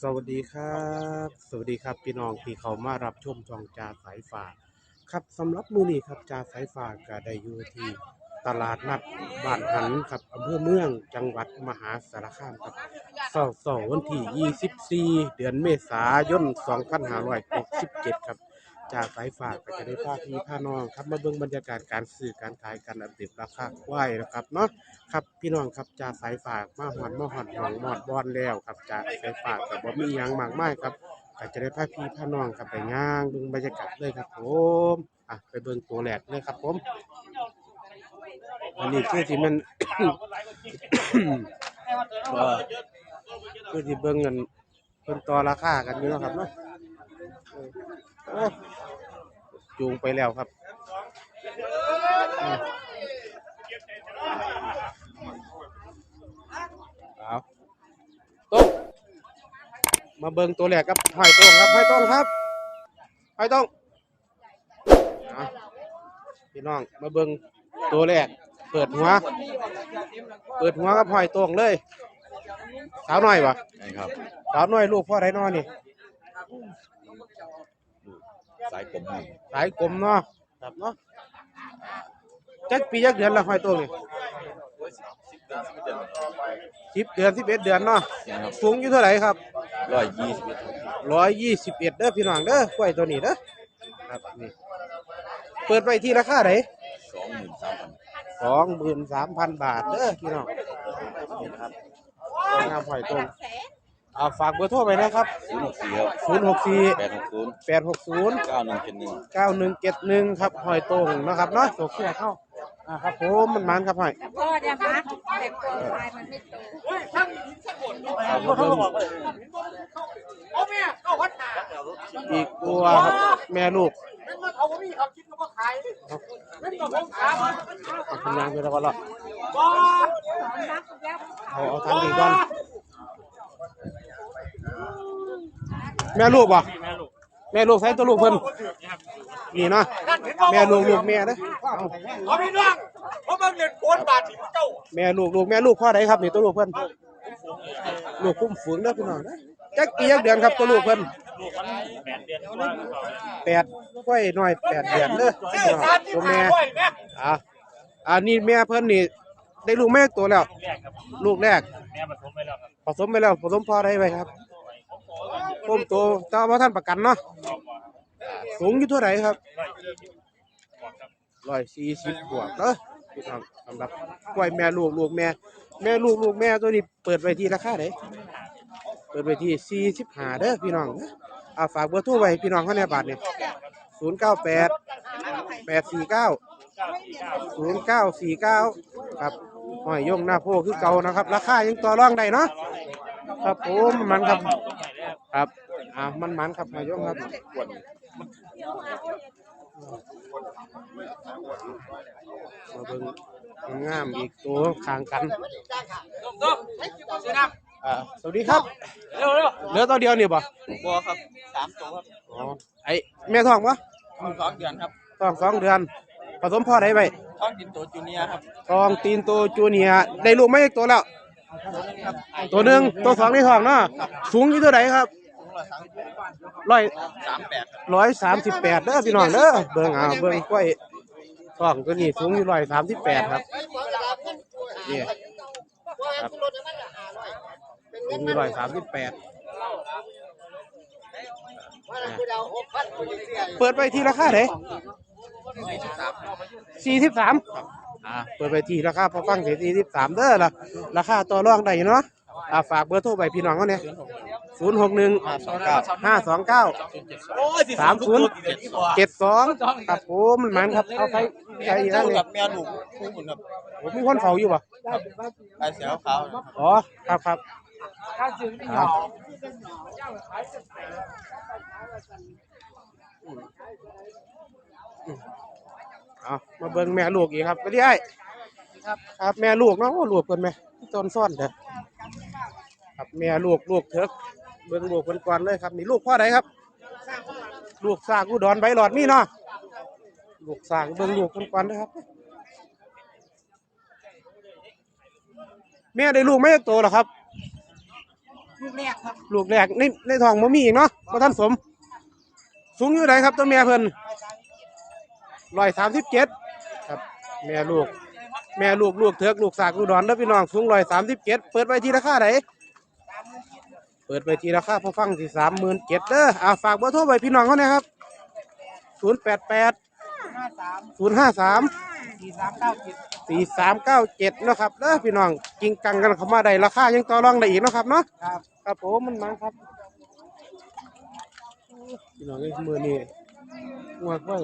สวัสดีครับ สวัสดีครับพี่น้องที่เขามารับชมช่องจาสายฝาครับสำหรับมือนี้ครับจาสายฝาก็ได้อยู่ที่ตลาดนัดบ้านหันครับอำเภอเมืองจังหวัดมหาสารคามครับสาร์เสาร์วันที่ 24 เดือนเมษายน 2567 ครับ จาสายฟ้าก็จะได้พาพี่พาน้องครับมาเบิ่งบรรยากาศการซื้อการขายการอัปเดตราคาควายนะครับเนาะครับพี่น้องครับจ่าสายฝากมาหอนมาหอนหองหมอดบอนแล้วครับจ่าสายฝากกับบ่มีหยังมากมายครับก็จะได้พาพี่พาน้องครับไปย่างเบิ่งบรรยากาศเลยครับผมอะไปเบิ่งตัวแรกเลยครับผมอันนี้คือที่มัน ก็คือที่เบิ่งเงินเพิ่นต่อราคากันอยู่เนาะครับเนาะ โอ้จูงไปแล้วครับอืมเอาต้งมาเบิ่งตัวแรกครับหอยต้งครับหอยต้งครับหอยต้งเอาพี่น้อง มาเบิ่งตัวแรก เปิดหัว เปิดหัวกับหอยต้งเลย สาวน้อยปะนะครับ สาวน้อยลูกพ่อไรนอนี่ สายกลมให้สายกลมเนาะครับเนาะจักปีจักเดือนละหอยต้งนี่สิบเดือนสิบเอ็ดเดือนเนาะนะครับสูงอยู่เท่าไหร่ครับร้อยยี่สิบร้อยยี่สิบเอ็ดเด้อพี่น้องเด้อกล้วยตัวนี้เด้อครับนี่เปิดไปที่ราคาไหนสองหมื่นสามพันสองหมื่นสามพันบาทเด้อพี่น้องนี่นะครับงามหอยตรงเอาฝากเบอร์โทรไปนะครับศูนย์หกสี่ครับศูนย์หกสี่แปดหกศูนย์แปดหกศูนย์เก้าหนึ่งเจ็ดหนึ่งเก้าหนึ่งเจ็ดหนึ่งครับหอยตรงนะครับเนาะตัวเครือเข้าอ่าครับผมมันมันครับหอยพ่อเนี่ยคะแต่ตัวชายมันไม่โตเอามาเบิ่งอีกตัวครับแม่ลูกเอาคุณยางไปแล้วก็รอดรักแล้วเอาเอาทางดีก่อน แม่ลูกบ่แม่ลูกใส่ตัวลูกเพิ่นนี่เนาะแม่ลูกลูกแม่เด้อเอาพี่น้องเพราะมันเงินโอนบาทที่เจ้าแม่ลูกลูกแม่ลูกพ่อใดครับนี่ตัวลูกเพิ่นลูกคุ้มฝูงเด้อพี่น้องเด้อจักปีจักเดือนครับตัวลูกเพิ่นแปดก้อยหน้อยแปดเดือนเด้อพี่น้องตัวแม่ร้อยแม่อะอันนี้แม่เพิ่นนี่ได้ลูกแม่ตัวแล้ว ลูกแรกแม่ผสมไปแล้วครับผสมไปแล้วผสมพอได้ไหมครับ ผมโตแต่ว่าท่านประกันเนาะสูงอยู่เท่าไหร่ครับร้อยสี่สิบบวกเออพี่น้องสำหรับกล้วยแม่ลูกลูกแม่ แม่ลูกลูกแม่ตัวนี้เปิดไว้ที่ราคาไหนเปิดไว้ที่สี่สิบห้าเด้อพี่น้องเด้ออ่าฝากเบอร์โทรไว้พี่น้องเขาในบาทเนี่ยศูนย์เก้าแปดแปดสี่เก้าศูนย์เก้าสี่เก้าครับหอยยงหน้าโพคือเก่านะครับ ราคายังต่อรองได้เนาะครับผมมันครับ ครับอ่ามันมันครับนายกครับมาเบิ่งงามอีกตัวข้างกันอ่าสวัสดีครับเร็วเร็วเหลือตัวเดียวนี่บ่บัวครับสามตัวครับอ๋อไอแม่ท้องปะสองเดือนครับท้องสองเดือนผสมพ่อได้ไหมท้องกินโตจูเนียครับทองตีนโตจูเนียได้ลูกไหมตัวแล้ว ตัวหนึ่งตัวสองนี่ท้องเนาะสูงอยู่เท่าไหร่ครับ ร้อยสามแปดร้อยสามสิบแปดเด้อพี่น้องเด้อเบิ่งเอาเบิ่งกล้วยทองตัวนี้สูงอยู่ร้อยสามสิบแปดครับนี่ครับสูงอยู่ร้อยสามสิบแปดเปิดไปที่ราคาไหนสี่สิบสามอ่าเปิดไปที่ราคาพอฟังเสียสี่สิบสามเด้อละราคาต่อรองได้เนาะ อ่าฝากเบอร์โทรไปพี่น้องเขาเนี่ยศูนย์หกหนึ่งห้าสองเก้าสามศูนย์เจ็ดสองครับผมมันมันครับ เอาใครใครอีกแล้วเจ้าเนี่กัยบแม่ลูกคู่หุ่นครับผมมีคนเฝ้าอยู่ป่ะไอ้เสียวขาวอ๋อ ครับครับเอามาเบิ่งแม่ลูกอีกครับไปดิไอ้ครับแม่ลูกเนาะโอ้ลูกเพิ่นไหมต้นซ่อนเด้อ ครับแม่ลูกลูกเถิกเบิ่งลูกเพิ่นก่อนเลยครับนี่ลูกพ่อใดครับ ลูกสร้างอุดรใบหลอดนี่เนาะลูกสร้างเบิ่งลูกเพิ่นก่อนนะครับ แม่ได้ลูกไม่โตหรอครับ ลูกแรกครับลูกแรกในในท้องบ่มีอีกเนาะบ่ทันสม สูงอยู่ไหนครับตัวแม่เพิ่นร้อยสามสิบเจ็ดครับ แม่ลูก แม่ลูกลูกเถือกลูกสากลูกดอนเด้อพี่น้องสูงร้อยสามสิบเจ็ดเปิดไว้ที่ราคาไหน เปิดไว้ที่ราคาพอฟังที่สามหมื่นเจ็ดเด้ออ่าฝากเบอร์โทรไว้พี่น้องเขาเนี่ยครับศูนย์แปดแปดห้าสามศูนย์ห้าสามสี่สามเก้าเจ็ดสี่สามเก้าเจ็ดนาะครับเด้อพี่น้องจริงกังกันเข้ามาได้ราคายังต่อรองได้อีกเนาะครับเนาะครับครับผมมันมาครับพี่น้องไอ้มือนี่งวดไว้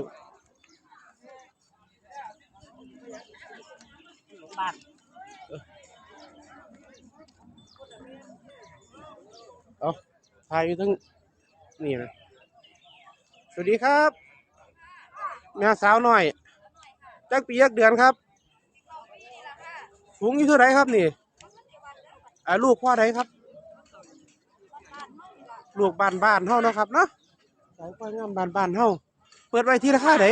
บ้าน เอาถ่ายอยู่ทั้งนี่นะสวัสดีครับแม่สาวหน่อยจักปีจักเดือนครับสูงอยู่เท่าไรครับนี่อ่าลูกพ่อใดครับ ลูกบ้านบ้านๆเฮานะครับเนาะสายไฟงามบ้านบ้านๆเฮาเปิดไว้ที่ราคาไหน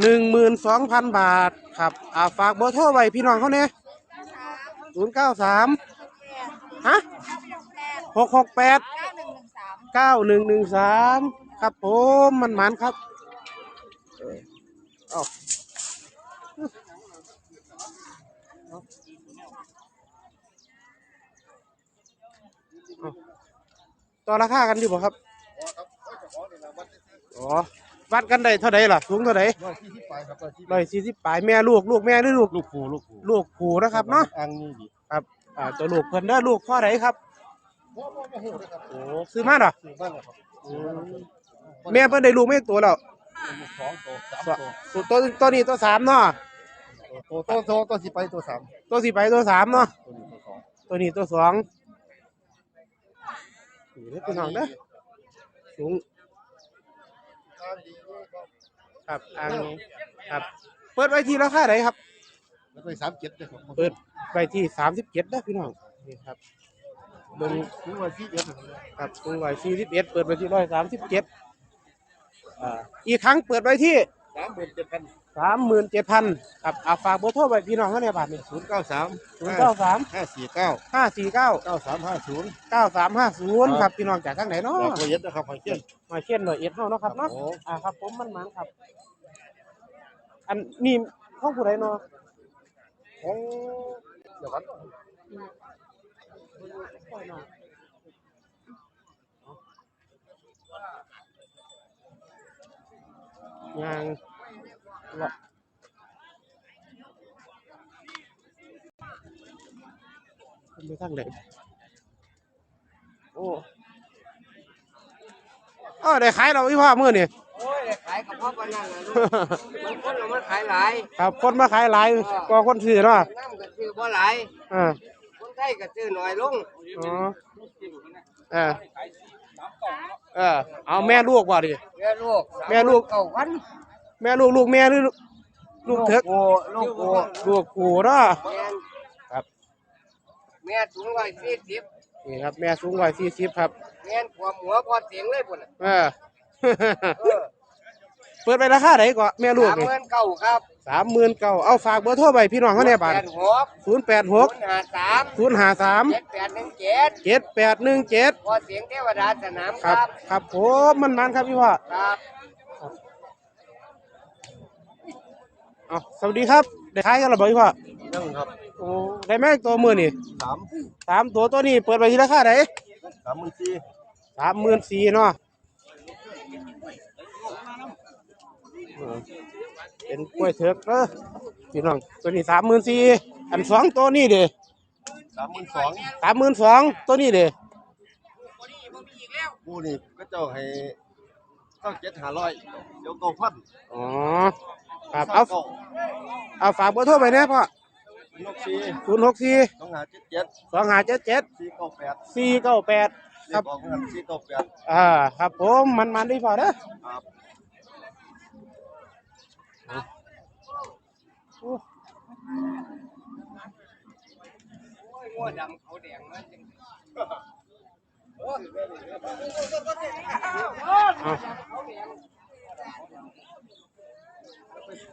หนึ่งหมื่นสองพันบาทครับอ่าฝากเบอร์โทรไว้พี่น้องเขาเนี่ยศูนย์เก้าสาม ฮะหกหกแปดเก้าหนึ่งหนึ่งสามครับผมมันหมันครับเอาต่อราคากันอยู่บ่ครับอ๋อวัดกันได้เท่าไหร่ล่ะสูงเท่าไหร่ร้อยสี่สิบปลายครับร้อยสี่ร้อยสี่สิบปลายแม่ลูกลูกแม่หรือลูกลูกผูลูกผูลูกผูนะครับเนาะอังนี่ดิ อ่าตัวลูกเพิ่นเด้อลูกพ่อไหนครับโอ้โหโอ้โหนะครับโอ้ซื้อมาเหรอสี่บ้านนะครับอืมแม่เพิ่นได้ลูกไม่ตัวแล้วลูกสองตัวสามตัวตัวตัวตัวนี้ตัวสามเนาะตัวตัวตัวตัวสี่ไปตัวสามตัวสี่ไปตัวสามเนาะตัวนี้ตัวสองตัวนี้ตัวสองนี่เด้อพี่น้องเด้อสูงอังดีก็ครับอังครับ เปิดไว้ที่ราคาไหนครับแล้วไปสามเจ็ดเลยครับเปิด ไว้ที่สามสิบเจ็ดนะพี่น้องนี่ครับเบิ่งถึงวันที่เจ็ดครับสูงร้อยสี่สิบเอ็ดเปิดไว้ที่ร้อยสามสิบเจ็ดอ่าอีกครั้งเปิดไว้ที่สามหมื่นเจ็ดพันสามหมื่นเจ็ดพันครับอาฝากเบอร์โทรไว้พี่น้องเขาในบาทนี่ศูนย์เก้าสามศูนย์เก้าสามห้าสี่เก้าห้าสี่เก้าเก้าสามห้าศูนย์เก้าสามห้าศูนย์ครับพี่น้องจากทางไหนเนาะดอกบัวเย็ดนะครับหอยเชี่ยนมาเช่นหน่อยเอ็ดเฮาเนาะครับเนาะโอ้อ่าครับผมมันมันครับ อันนี่ห้องผู้ใดเนาะโอ้เดี๋ยวก่อนยางเลาะเป็นไปทางไหนโอ้เออได้ขายเราอีพ่อมือนี่ ยขายกับพ่อปานนั่นเลยลูกบางคนเรามันขายหลายครับคนมาขายหลายกว่าคนซื้อเนาะน้ำก็ซื้อบ่หลาย อ่าคนไทยก็ซื้อน้อยลงอ๋อเออเออเอาแม่ลูกว่าดิ แม่ลูกแม่ลูก เก้าพันแม่ลูกลูกแม่หรือลูกเถกโอ้ลูกโอ้ลูกผูเนาะ แม่นครับ แม่สูงร้อยสี่สิบนี่ครับแม่สูงร้อยสี่สิบครับ แม่นขวามหัวพอเสียงเลยพุ่นน่ะเออ เออ เปิดไปราคาไหนก็แม่ลูกสามนี่หมื่นเก้าครับสามหมื่นเก้าเอาฝากเบอร์โทรไปพี่น้องเขาเนี่ยบาทแปดหกศูนย์แปดหกศูนย์ห้าสามศูนย์ห้าสามเจ็ดแปดหนึ่งเจ็ดเจ็ดแปดหนึ่งเจ็ดพอเสียงเทวดาสนามคครัรับ บ ครับผมมันมันครับพี่พ่อครับเอาสวัสดีครับได้ขายกันหรือเปล่าพี่พ่อยังครับโอ้ได้ไหมตัวมือนี่สามสามตัวตัวนี้เปิดไปที่ราคาไหนสามหมื่นสี่สามหมื่นสี่เนาะ เออเป็นกล้วยเถิกเออพี่น้องตัวนี้สามหมื่นสี่อันสองตัวนี้เด้สามหมื่นสองสามหมื่นสองตัวนี้เด้กูนี่ก็เจ้าให้เก้าเจ็ดห้าร้อยเดี๋ยวเก้าพันอ๋อครับเอาเอาฝากเบอร์โทรไปนะพ่อนกสี่ศูนย์หกสี่ต้องหาเจ็ดเจ็ดสองห้าเจ็ดเจ็ดสี่เก้าแปดสี่เก้าแปดเรีคยรักบออกกันสี่เก้าแปดอ่าครับผมมันมันดีพอเด้อครับ งัวดำเขาแดงมาจัง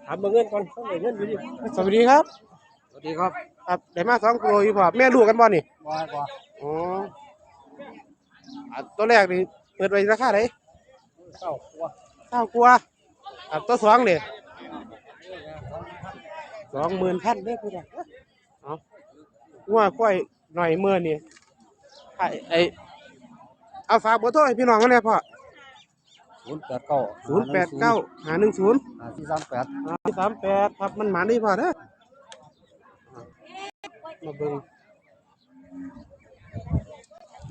ถามเบอร์เงินก่อนต้องเบอร์เงินอยู่ดิสวัสดีครับสวัสดีครับครับได้มาสองตัวอยู่พ่อแม่ลูกกันบ่นี่ว่าว่าอ๋ออะตัวแรกนี่เปิดไว้ราคาไหนเก้าว่าเก้ากว่าอะตัวสองเนี่ย สองหมื่นพันเด้อพี่น้องเอาว่าก้อยหน่อยเมื่อนี่ไอ้ไอเอาฝากเบอร์โทรให้พี่น้องกันเลยพ่อศูนย์แปดเก้าศูนย์แปดเก้าหาหนึ่งศูนย์สี่สามแปดสามแปดครับมันหมาได้พ่อเด้อมาเบิ่ง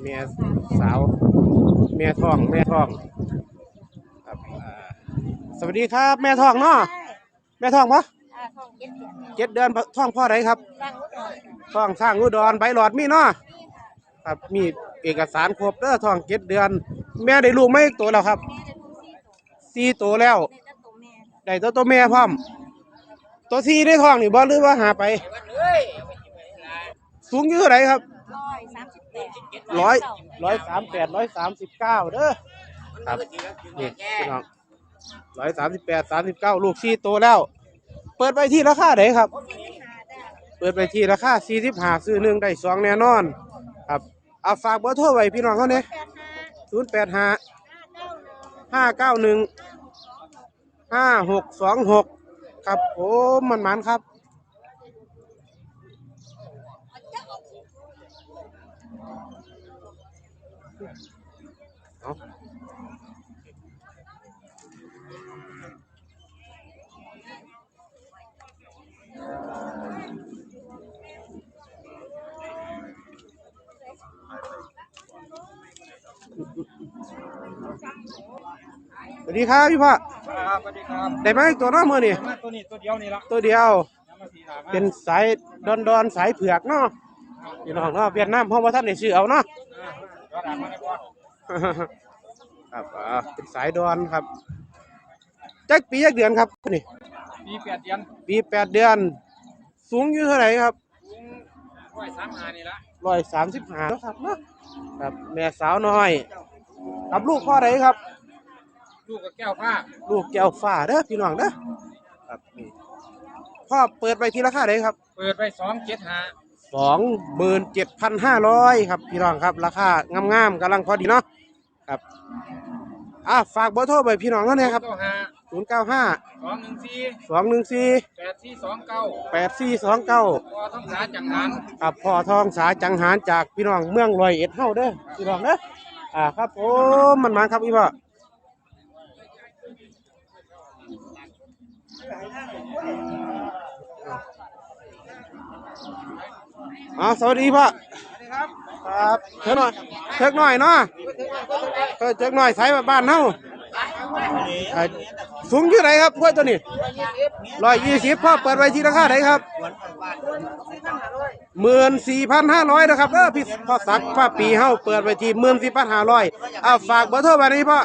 เมียสาวเมียทองแม่ทองครับอ่าสวัสดีครับ แม่ทองเนาะแม่ทองปะ อ่าของเย็นเดือนเจ็ดเดือนท้องพ่อไหนครับสร้างอุดรท้องสร้างอุดรใบหลอดมีเนาะครับมีเอกสารครบเด้อท้องเจ็ดเดือน แม่ได้ลูกไหมตัวแล้วครับซี่สี่ตัวแล้วได้ตัวตัวแม่พร้อมตัวสี่ได้ท้องนี่บ่หรือว่าหาไป สูงอยู่เท่าไหร่ครับร้อยสามสิบแปดร้อยร้อยสามแปดร้อยสามสิบเก้าเด้อครับนี่พี่น้องร้อยสามสิบแปดสามสิบเก้าลูกสี่ตัวแล้ว เปิดไปที่ราคาไหนครับ เปิดไปที่ราคาสี่สิบห้าซื้อหนึ่งได้สองแน่นอน ครับเอาฝากเบอร์โทรไว้พี่น้องเขาเนี่ยแปดห้าศูนย์แปดห้าห้าเก้าหนึ่งห้าเก้าหนึ่งห้าหกสองหกครับผมมันมันครับ วัสดีครับพี่พ่อครับสวัสดีครับได้ไหมตัวน้องมือนี่มาตัวนี้ตัวเดียวนี่ละตัวเดียวน้ำมาสีหลามาเป็นสายดอนดอนๆสายเผือกเนาะพี่น้องเนาะเวียดนามเพราะว่าท่านได้ซื้อเอาเนาะก็ด่ามาได้ก่อนครับอ่าเป็นสายดอนครับจักปีจักเดือนครับนี่ปีแปดเดือนปีแปดเดือน สูงอยู่เท่าไหร่ครับสูงร้อยสามหานี่ละร้อยสามสิบห้าครับเนาะครับแม่สาวน้อย ครับลูกพ่อไหนครับ ลูกกับแก้วผ้าลูกแก้วฟ้าเด้อพี่น้องเด้อครับนี่พ่อเปิดไปที่ราคาไหนครับ เปิดไปสองเจ็ดหาสองหมื่นเจ็ดพันห้าร้อยครับพี่น้องครับ ราคางามๆกำลังพอดีเนาะครับอะฝากเบอร์โทรไปพี่น้องเขาเนี่ยครับเก้าหาศูนย์เก้าห้าสองหนึ่งสี่สองหนึ่งสี่แปดสี่สองเก้าแปดสี่สองเก้าพอต้องสาจังหันครับพ่อทองสาจังหารจากพี่น้องเมืองลอยเอ็ดเฮาเด้อพี่น้องเด้ออ่าครับผมมันมาครับพี่พ่อ อ๋อสวัสดีพ่อครับเชิญหน่อยเชิญหน่อยเนาะเออเชิญหน่อยสายบ้านเฮาเอ่อสูงอยู่ไหนครับกล้วยตัวนี้ร้อยยี่สิบพ่อเปิดไว้ที่ราคาไหนครับหมื่นสี่พันห้าร้อยนะครับเออพี่พ่อสักพ่อปีเฮาเปิดไปที่หมื่นสี่พันห้าร้อยเอาฝากเบอร์โทรไปนี้พ่อ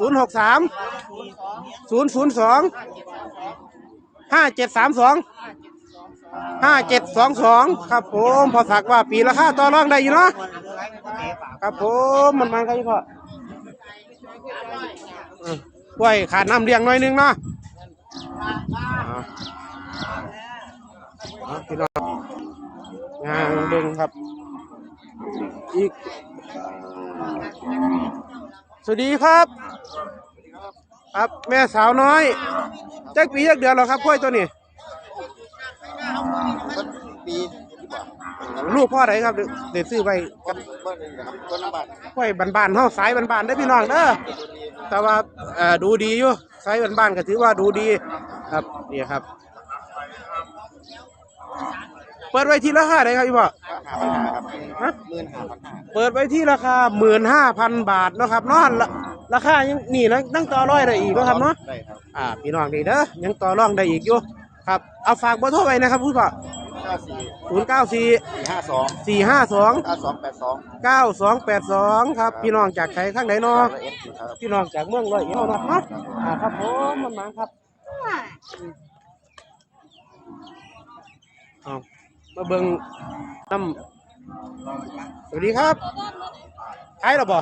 ศูนย์หกสามศูนย์ศูนย์สองห้าเจ็ดสามสองห้าเจ็ดสองสองครับผมพอสักว่าปีราคาต่อรองได้อยู่เนาะครับผมมันมันครับพี่พ่อกล้วยขาดน้ำเลี้ยงหน่อยนึงเนาะพี่น้องงานเบิ่งครับ อีก สวัสดีครับ ครับแม่สาวน้อยจักปีจักเดือนแล้วครับพ่อยตัวนี้ ปีลูกพ่อไหนครับเด็ดซื้อไปครับคนน้ำบัตรพ่อยบ้านๆเฮาสายบ้านๆได้พี่น้องเด้อแต่ว่าดูดีอยู่สายบ้านๆก็ถือว่าดูดีครับนี่ครับ เปิดไว้ที่ราคาไหนครับพี่พ่อาปัญหาครับฮะหมื่นหาปัญหาเปิดไว้ที่ราคาหมื่นห้าพันบาทเนาะครับเนาะราราคายังนี่นะตั้งต่อร้อยได้อีกเนาะครับเนาะได้ครับอ่าพี่น้องนี่เด้อยังต่อรองได้อีกอยู่ครับเอาฝากเบอร์โทรไว้นะครับผู้ป่ะเก้าสี่ศูนย์เก้าสี่สี่ห้าสองสี่ห้าสองเก้าสองแปดสองเก้าสองแปดสองครับพี่น้องจากใครข้างไหนเนาะร้อยเอ็ดครับพี่น้องจากเมืองร้อยเอ็ดเนาะเนาะอ่าครับผมมันมาครับเอา มาเบิ่งน้ำสวัสดีครับขายหรอบ่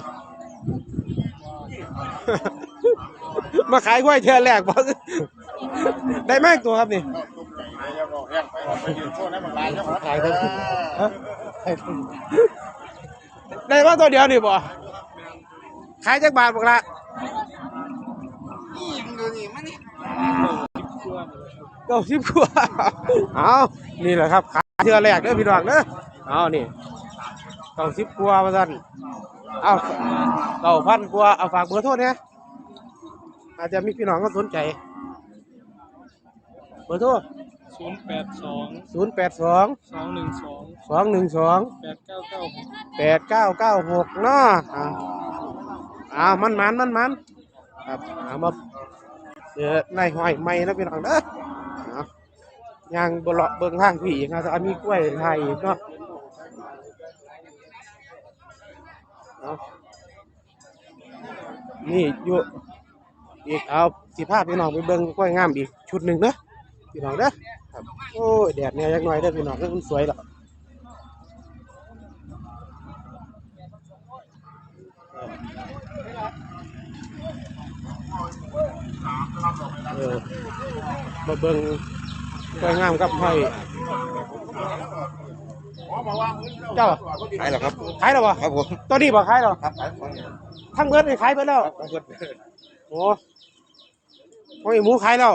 มาขายกล้วยเทือนแรกบ่ได้แม่ตัวครับนี่ขายได้ฮะขายได้ได้ว่าตัวเดียวนี่บ่ขายจักบาทบอกละ เก้าสิบกว่าเอานี่แหละครับขายเทือแรกเด้อพี่น้องเด้อเอานี่เก้าสิบกว่ามาสั่นเอาเก้าพันกว่าเอาฝากเบอร์โทษเนี่ยอาจจะมีพี่น้องก็สนใจ เบอร์โทรศูนย์แปดสองศูนย์แปดสองสองหนึ่งสองสองหนึ่งสองแปดเก้าเก้าหกแปดเก้าเก้าหกเนาะอ่าอ่ามันมันมันมันครับเอามา เดี๋ยวในหอยไม่นะพี่น้องเด้อยางบลาะเบิ่งทางผีนะจะมีกล้วยไทยเนาะนี่อยู่อีกเอาสิภาพพี่น้องไปเบิ่งกล้วยงามอีกชุดหนึ่งเด้อพี่น้องเด้อโอ้ยแดดเนี่ยยังน้อยเด้อพี่น้องเด้อมันสวยหรอ เออมาเบิ่งสวยงามกับห้อยเจ้าขายหรอครับขายแล้วบ่ครับผมตัวนี้บ่ขายแล้วครับขายของทั้งเบิดนี่ขายไปแล้วของเพิ่นโอ้ห้อยหมูขายแล้ว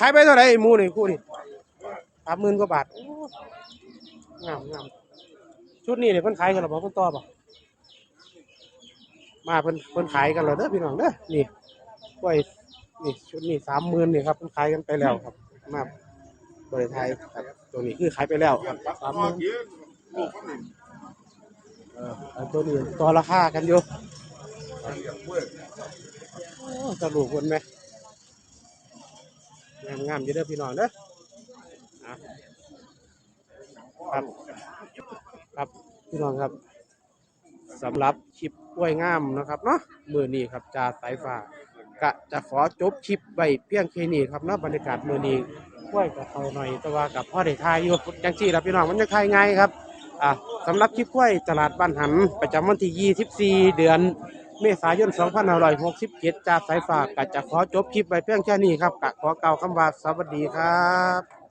ขายไปเท่าไหร่ไอ้หมูนี่คู่นี่สามหมื่นกว่าบาทโอ้งามงามชุดนี้เนี่ยเพิ่นขายกันหรอบ่เพิ่นต่อบ่มาเพิ่นเพิ่นขายกันแล้วเด้อพี่น้องเด้อนี่กล้วย นี่ชุดนี้สามหมื่นนี่ครับเพิ่นขายกันไปแล้วครับ มาบริไทยครับ ตัวนี้คือขายไปแล้วครับสามหมื่นเออตัวนี้ต่อราคากันอยู่สรุปคนไหมงามงามๆอยู่เด้อพี่น้องเด้ออะครับ ครับพี่น้องครับสำหรับคลิปกล้วยงามนะครับเนาะมือนี้ครับจาสายฟ้า กะจะขอจบคลิปไว้เพียงแค่นี้ครับเนาะบรรยากาศมือนี้กล้วยกับเขาหน่อยแต่ว่ากับพ่อได้ทายอยู่จังซี่ครับพี่น้องมันจะทายง่ายครับอะสำหรับคลิปกล้วยตลาดบ้านหัน ประจำวันที่ 24 เดือนเมษายน 2567จากสายฝากกะจะขอจบคลิปไว้เพียงแค่นี้ครับกะขอเกล่าวคำว่าสวัสดีครับ